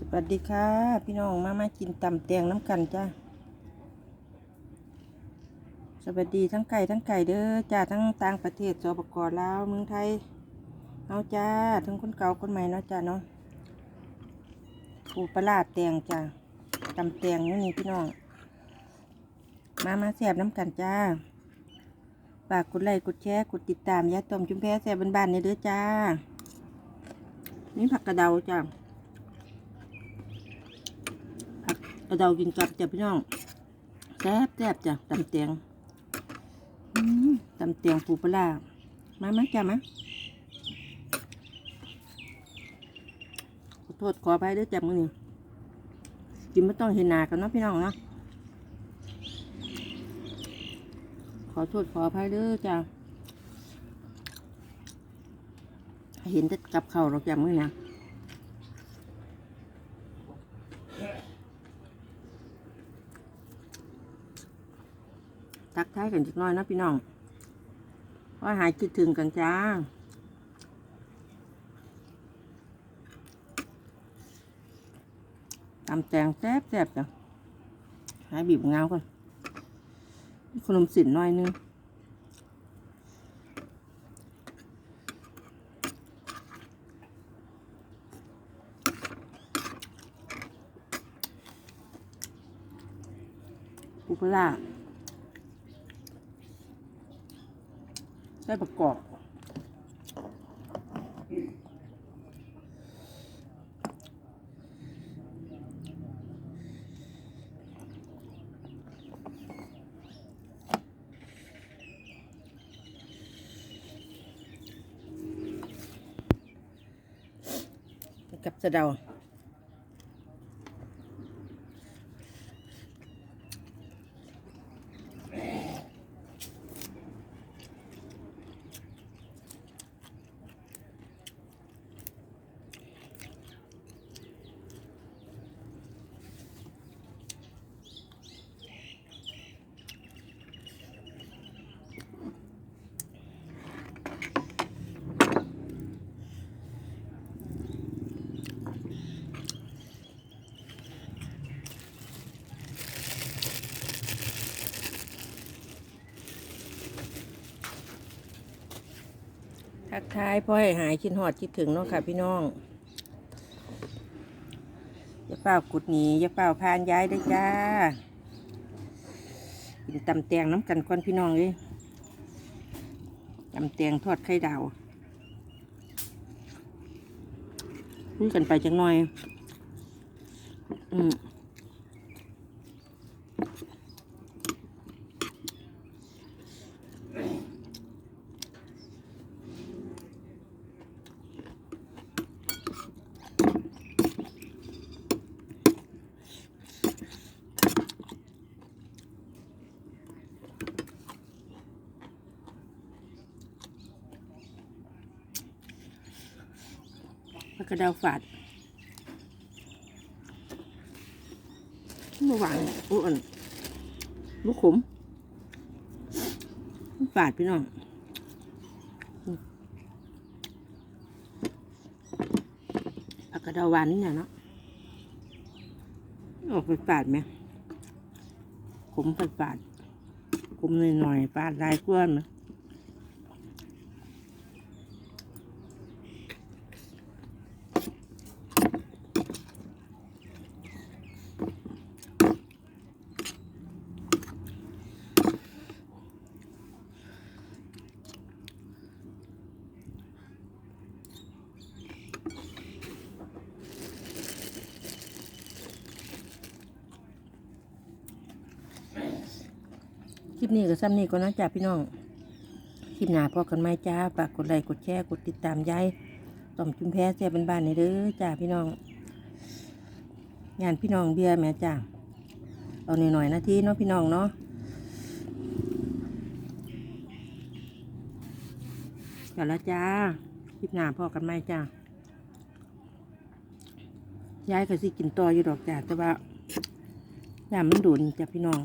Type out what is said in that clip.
สวัสดีค่ะ พี่น้องมามากินตำแตงน้ำกันจ้าสวัสดีทั้งไก่ทั้งไก่เด้อจ้าทั้งต่างประเทศสปกรลาวเมืองไทยเอาจ้าทั้งคนเก่าคนใหม่เนาะจ้าเนาะปูปลาแตงจ้าตำแตงนี่นี่พี่น้อง มามาแสบน้ำกันจ้าฝากกดไลค์กดแชร์กดติดตามยาต้มจุ่มแพ้แสบบ้านๆเนี่ยเด้อจ้านี่ผักกระเดาจ้า ผักกระเดากินกับจ้ะพี่น้องแซ่บแซ่บจ้ะตำเตียงตำเตียงปูปลาร้ามามาจ้ะมาขอโทษขอไปด้วยจ้ะมือนี้กินไม่ต้องเห็นหนากันเนาะพี่น้องเนาะขอโทษขออภัยเด้อจ้ะเห็นแต่กับเขาเราจ้ะมือนี้ ทักทายกันจักน้อยนะพี่น้องว่าหายคิดถึงกันจ้าตำแตงแซ่บแซ่บจ้ะหายบีบเงาก่อนขนมสินหน่อยนึงปูปลา ร้าใส่ประกอบกับสะเดา ทักทายพ่อให้หายคิดหอดคิดถึงเนาะค่ะพี่น้องอย่าเปล่ากุดหนีอย่าเปล่าพานย้ายเด้วยจ้ากินตำแตงน้ำกันก่อนพี่น้องเลยตำแตงทอดไข่ดาวคุยกันไปจังหน่อย อืม ผักกระดาวฝาดเมื่อวานอ้วนบุขมฝาดพี่น้องผักกระดาวหวานนี่เนี่ยเนาะออกไปฝาดไหมขมฝาดฝาดขมหน่อยๆฝาดลายกล้วนไหม คลิปนี้ก็ซ้ำนี้ก็นะจ้าพี่น้อง คลิปหน้าพอกันไหมจ้าฝากกดไลค์กดแชร์กดติดตามยายต่อมจุมแพ้แซ่บบ้านในเด้อจ้าพี่น้อง งานพี่น้องเบียร์แม่จ้าเอาหน่อยๆนาทีเนาะพี่น้องเนาะกันละจ้าคลิปหน้าพอกันไหมจ้ายายก็สิกินต่ออยู่ดอกจ้าแต่ว่าย่ามันดุนจ้าพี่น้อง